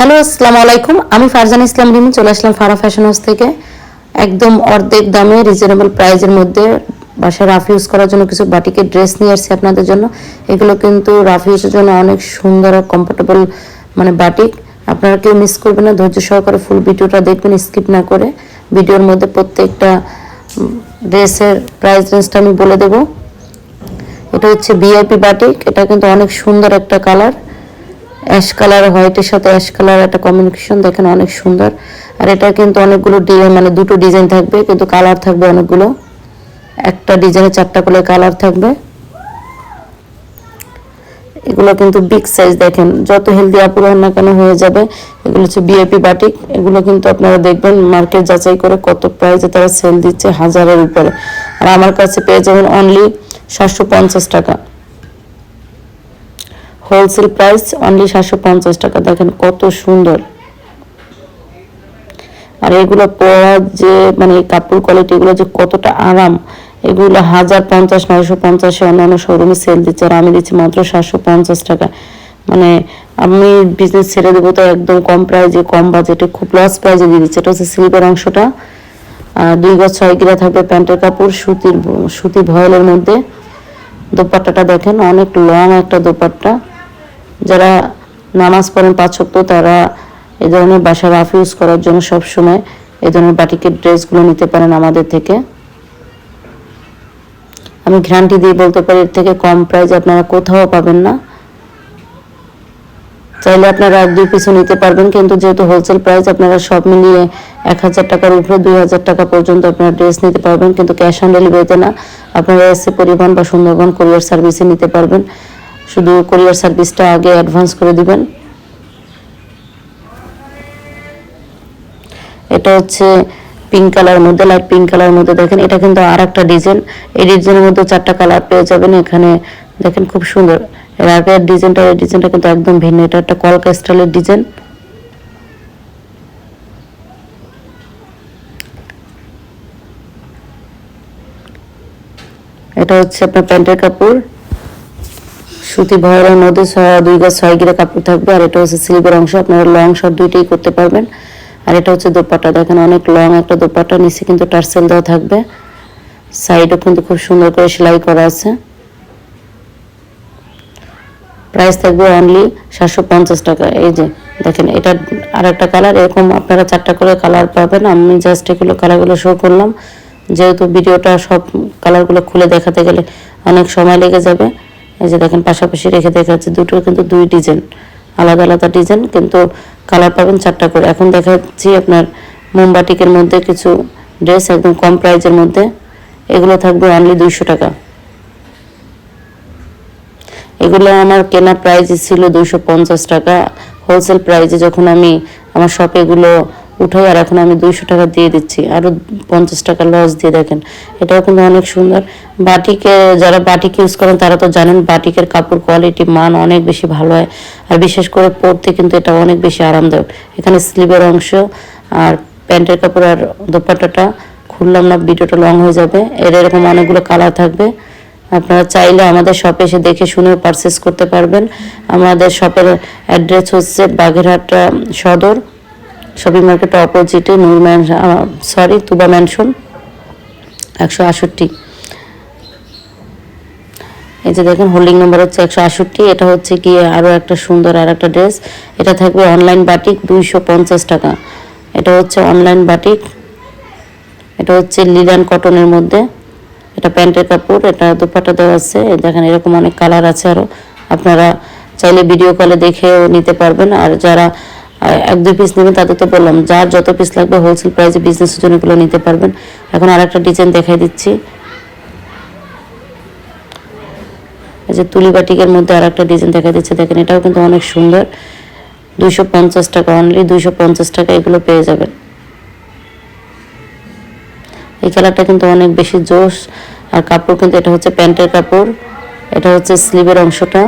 Hello আসসালামু আলাইকুম। আমি ফারজান ইসলাম রিমি, চলে আসলাম ফারা ফ্যাশন হাউস থেকে। একদম অর্ধেক দামে রিজনেবল প্রাইজের মধ্যে বাসায় রাফ ইউজ করার জন্য কিছু বাটিকের ড্রেস নিয়ে আসছি আপনাদের জন্য। এগুলো কিন্তু রাফ ইউজের জন্য অনেক সুন্দর আর কমফোর্টেবল মানে বাটিক। আপনারা কেউ মিস করবেন না, ধৈর্য সহকারে ফুল ভিডিওটা দেখবেন স্কিপ না করে। ভিডিওর মধ্যে প্রত্যেকটা ড্রেসের প্রাইস রেঞ্জটা আমি বলে দেবো। এটা হচ্ছে ভিআইপি বাটিক। এটা কিন্তু অনেক সুন্দর একটা কালার অ্যাশ কালার, হোয়াইটের সাথে অ্যাশ কালার, একটা কম্বিনেশন দেখেন অনেক সুন্দর। আর এটা কিন্তু অনেকগুলো মানে দুটো ডিজাইন থাকবে, কিন্তু কালার থাকবে অনেকগুলো। একটা ডিজাইনে চারটা করে কালার থাকবে। এগুলো কিন্তু বিগ সাইজ দেখেন, যত হেলদি আপুর না কেন হয়ে যাবে। এগুলো হচ্ছে বিএপি বাটিক এগুলো কিন্তু আপনারা দেখবেন মার্কেট যাচাই করে কত প্রাইসে তারা সেল দিচ্ছে হাজারের উপরে। আর আমার কাছে পেয়ে যাবেন অনলি সাতশো পঞ্চাশ টাকা। হোলসেল প্রাইস অনলি সাতশো পঞ্চাশ টাকা। দেখেন কত সুন্দর। আর এগুলো পরা যে মানে কাপড় কোয়ালিটি এগুলো যে কতটা আরাম, এগুলো হাজার পঞ্চাশ, নয়শো পঞ্চাশে অন্যান্য শোরুমে সেল দিচ্ছে আর আমি দিচ্ছি মাত্র সাতশো পঞ্চাশ টাকা। মানে আমি বিজনেস ছেড়ে দেবো তো একদম কম প্রাইজে কম বাজেটে খুব লস প্রাইজে দিয়ে দিচ্ছে। এটা হচ্ছে স্লিপের অংশটা। আর দুই গজ ছয় কিরা থাকবে প্যান্টের কাপড়, সুতির, সুতি ভয়েলের মধ্যে। দোপাট্টাটা দেখেন অনেক লং একটা দোপাট্টা। যারা নামাজ পড়েন পাঁচ ওয়াক্ত, তারা এই ধরনের বাসা রাফ ইউজ করার জন্য সব সময় এই ধরনের বাটিকের ড্রেসগুলো নিতে পারেন আমাদের থেকে। আমি গ্যারান্টি দিয়ে বলতে পারি, এর থেকে কম প্রাইস আপনারা কোথাও পাবেন না। চাইলে আপনারা এক দুই পিছু নিতে পারবেন, কিন্তু যেহেতু হোলসেল প্রাইস আপনারা সব মিলিয়ে এক হাজার টাকার উপরে দুই হাজার টাকা পর্যন্ত আপনারা ড্রেস নিতে পারবেন, কিন্তু ক্যাশ অন ডেলিভারিতে না, আপনারা এসে পরিবহন বা সুন্দরবন কোরিয়ার সার্ভিসে নিতে পারবেন। শুধু কোরিয়ার সার্ভিসটা আগে অ্যাডভান্স করে দিবেন। এটা হচ্ছে পিঙ্ক কালার মধ্যে লাইট পিঙ্ক কালার মধ্যে দেখেন, এটা কিন্তু আর একটা ডিজাইন এই ডিজাইনের মধ্যে চারটা কালার পেয়ে যাবেন, এখানে দেখেন খুব সুন্দর। এর আগের ডিজাইনটা এই ডিজাইনটা কিন্তু একদম ভিন্ন, এটা একটা কলকা স্টাইলের ডিজাইন এটা হচ্ছে আপনার প্যান্টের কাপড়। সুতি ভয়ের মধ্যে দুই গাছ ছয় গিরা কাপড় থাকবে, আর এটা হচ্ছে স্লিভের অংশ, আপনারা লং শর্ট দুইটাই করতে পারবেন। আর এটা হচ্ছে দোপাট্টা, দেখেন অনেক লং একটা দোপাট্টা, নিচে কিন্তু টার্সেল দেওয়া থাকবে। সাইডও কিন্তু খুব সুন্দর করে সেলাই করা আছে। প্রাইস থাকবে অনলি সাতশো পঞ্চাশ টাকা। এই যে, দেখেন, এটা আর একটা কালার এরকম আপনারা চারটা করে কালার পাবেন। আমি জাস্ট এগুলো কালারগুলো শো করলাম। যেহেতু ভিডিওটা সব কালারগুলো খুলে দেখাতে গেলে অনেক সময় লেগে যাবে। এই যে দেখেন পাশাপাশি রেখে দেখা যাচ্ছে দুটো কিন্তু দুই ডিজাইন, আলাদা আলাদা ডিজাইন, কিন্তু কালার পাবেন চারটা করে। এখন দেখাচ্ছি আপনার মোমবাটিকের মধ্যে কিছু ড্রেস একদম কম প্রাইজের মধ্যে, এগুলো থাকবে অনলি দুইশো টাকা। এগুলো আমার কেনা প্রাইজ ছিল দুইশো পঞ্চাশ টাকা। হোলসেল প্রাইজে যখন আমি আমার শপে এগুলো উঠাই, আর এখন আমি দুইশো টাকা দিয়ে দিচ্ছি। আরও পঞ্চাশ টাকা লস দিয়ে দেখেন। এটাও কিন্তু অনেক সুন্দর। বাটিকে, যারা বাটিক ইউজ করেন, তারা তো জানেন বাটিকের কাপড় কোয়ালিটি মান অনেক বেশি ভালো হয়। আর বিশেষ করে পরতে কিন্তু এটা অনেক বেশি আরামদায়ক। এখানে স্লিভের অংশ আর প্যান্টের কাপড় আর দোপাট্টাটা খুললাম না, ভিডিওটা লং হয়ে যাবে। এর এরকম অনেকগুলো কালার থাকবে। আপনারা চাইলে আমাদের শপে এসে দেখে শুনে পারচেস করতে পারবেন। আমাদের শপের অ্যাড্রেস হচ্ছে বাগেরহাট সদর। শপিং মার্কেট অপোজিটে Noor man sorry Tuba mansion একশো আষট্টি এই যে দেখেন হোল্ডিং নাম্বার হচ্ছে একশো আষট্টি এটা হচ্ছে গিয়ে আরও একটা সুন্দর আর একটা ড্রেস এটা থাকবে অনলাইন বাটিক দুইশো পঞ্চাশ টাকা। এটা হচ্ছে অনলাইন বাটিক এটা হচ্ছে লিলান কটনের মধ্যে। এটা প্যান্টের কাপড়, এটা দুপাটা দেওয়া আছে। দেখেন, এরকম অনেক কালার আছে আরও আপনারা চাইলে ভিডিও কলে দেখেও নিতে পারবেন। আর যারা এক, দুই পিস নেবেন তাদের তো বললাম যার যত পিস লাগবে হোলসেল প্রাইসে বিজনেসের জন্য এগুলো নিতে পারবেন। এখন আর একটা ডিজাইন দেখাই দিচ্ছি। এই যে তুলি বাটিকের মধ্যে আর একটা ডিজাইন দেখা দিচ্ছে। দেখেন, এটাও কিন্তু অনেক সুন্দর। দুইশো পঞ্চাশ টাকা অনলি দুইশো পঞ্চাশ টাকা এগুলো পেয়ে যাবেন। এই কালারটা কিন্তু অনেক বেশি জোশ। আর কাপড় কিন্তু, এটা হচ্ছে প্যান্টের কাপড়। এটা হচ্ছে স্লিভের অংশটা।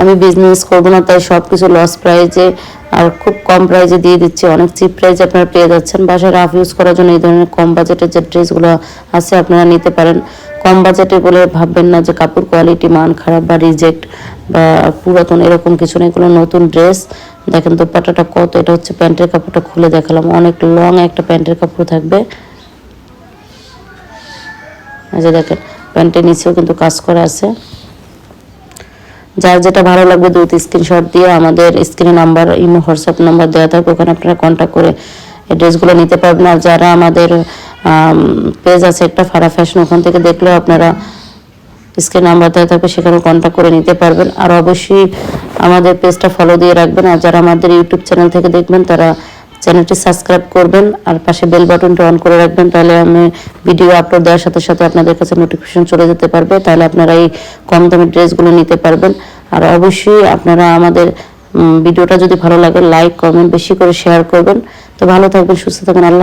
আমি বিজনেস করব না, তাই সব কিছু লস প্রাইজে আর খুব কম প্রাইজে দিয়ে দিচ্ছি। অনেক চিপ প্রাইজে আপনারা পেয়ে যাচ্ছেন। বাসায় রাফ ইউজ করার জন্য এই ধরনের কম বাজেটের যে ড্রেসগুলো আছে, আপনারা নিতে পারেন। কম বাজেটে বলে ভাববেন না যে কাপড় কোয়ালিটি মান খারাপ বা রিজেক্ট বা পুরাতন এরকম কিছু না এগুলো নতুন ড্রেস দেখেন দোপাট্টাটা কত, এটা হচ্ছে প্যান্টের কাপড়টা খুলে দেখালাম। অনেক লং একটা প্যান্টের কাপড় থাকবে। যে দেখেন, প্যান্টের নিচেও কিন্তু কাজ করা আছে। যার যেটা ভালো লাগবে দ্রুত স্ক্রিনশট দিয়ে আমাদের স্ক্রিনে নাম্বার ইমো হোয়াটসঅ্যাপ নাম্বার দেওয়া থাকবে ওখানে আপনারা কন্ট্যাক্ট করে ড্রেসগুলো নিতে পারবেন। আর যারা আমাদের পেজ আছে, একটা ফারা ফ্যাশন ওখান থেকে দেখলেও আপনারা স্ক্রিন নাম্বার দেওয়া থাকবে সেখানে কন্ট্যাক্ট করে নিতে পারবেন। আর অবশ্যই আমাদের পেজটা ফলো দিয়ে রাখবেন। আর যারা আমাদের ইউটিউব চ্যানেল থেকে দেখবেন, তারা চ্যানেলটি সাবস্ক্রাইব করবেন আর পাশে বেল বাটনটা অন করে রাখবেন, তাহলে আমি ভিডিও আপলোড দেওয়ার সাথে সাথে আপনাদের কাছে নোটিফিকেশন চলে যেতে পারবে, তাহলে আপনারা এই কম দামি ড্রেসগুলো নিতে পারবেন। আর অবশ্যই আপনারা আমাদের ভিডিওটা যদি ভালো লাগে লাইক কমেন্ট বেশি করে শেয়ার করবেন। তো ভালো থাকবেন, সুস্থ থাকবেন, আল্লাহ